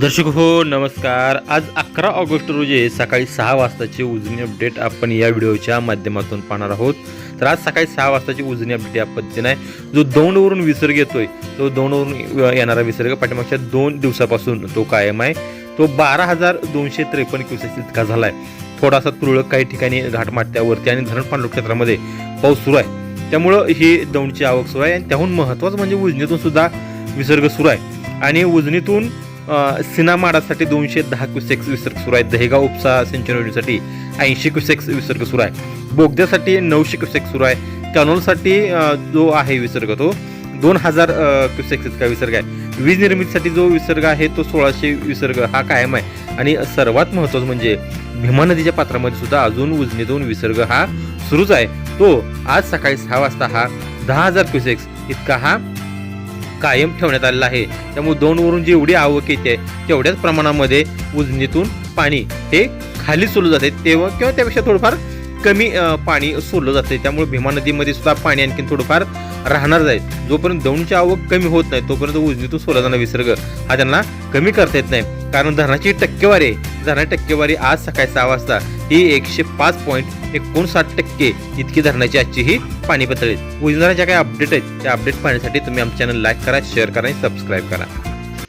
दर्शक हो नमस्कार. आज अकरा ऑगस्ट रोजी सकाळी सहा वाजताची उजनी अपडेट आपण या व्हिडिओच्या माध्यमातून पाहणार आहोत. तर आज सकाळी सहा वाजताची उजनी अपडेट या पद्धतीने आहे जो दौंडवरून विसर्ग येतोय तो दौंडवरून येणारा विसर्ग पाठीमागच्या दोन दिवसापासून तो कायम आहे. तो बारा हजार दोनशे त्रेपन्न क्युसेस इतका झाला आहे थोडासा तुरळक काही ठिकाणी घाटमाट्यावरती आणि धरण पांडुर क्षेत्रामध्ये पाऊस सुरू आहे. त्यामुळं ही दौंडची आवक सुरू आहे आणि त्याहून महत्त्वाचं म्हणजे उजनीतून सुद्धा विसर्ग सुरू आहे. आणि उजनीतून सिनामाडासाठी दोनशे दहा क्युसेक्स विसर्ग सुरू आहे दहेगाव उपसा सिंचन योजनेसाठी ऐंशी क्युसेक्स विसर्ग सुरू आहे. बोगद्यासाठी नऊशे क्युसेक्स सुरू आहे. कॅनोलसाठी जो आहे विसर्ग तो दोन हजार क्युसेक्स इतका विसर्ग आहे. वीज निर्मितीसाठी जो विसर्ग आहे तो सोळाशे विसर्ग हा कायम आहे. आणि सर्वात महत्त्वाचं म्हणजे भीमा नदीच्या पात्रामध्ये सुद्धा अजून उजनीतून विसर्ग हा सुरूच आहे. तो आज सकाळी सहा वाजता हा दहा हजार क्युसेक्स इतका हा कायम ठेवण्यात आलेला आहे. त्यामुळे दोनवरून जेवढी आवक येते तेवढ्याच प्रमाणामध्ये उजनीतून पाणी हे खाली सोडलं जाते. तेव्हा किंवा त्यापेक्षा थोडंफार कमी पाणी सोडलं जाते. त्यामुळे भीमा नदीमध्ये सुद्धा पाणी आणखीन थोडंफार राहणार आहे. जोपर्यंत दौंडची आवक कमी होत नाही तोपर्यंत उजनीतून सोडला जाणारा विसर्ग हा त्यांना कमी करता येत नाही. कारण धरणाची टक्केवारी आहे धरणाची टक्केवारी आज सकाळी सहा वाजता ही एकशे पाच पॉईंट एकोणसाठ टक्के इतकी धरणाची आजची ही पाणी पातळी योजनाच्या काही अपडेट आहेत त्या अपडेट पाहण्यासाठी तुम्ही आमच्या चॅनल लाईक करा शेअर करा आणि सबस्क्राईब करा.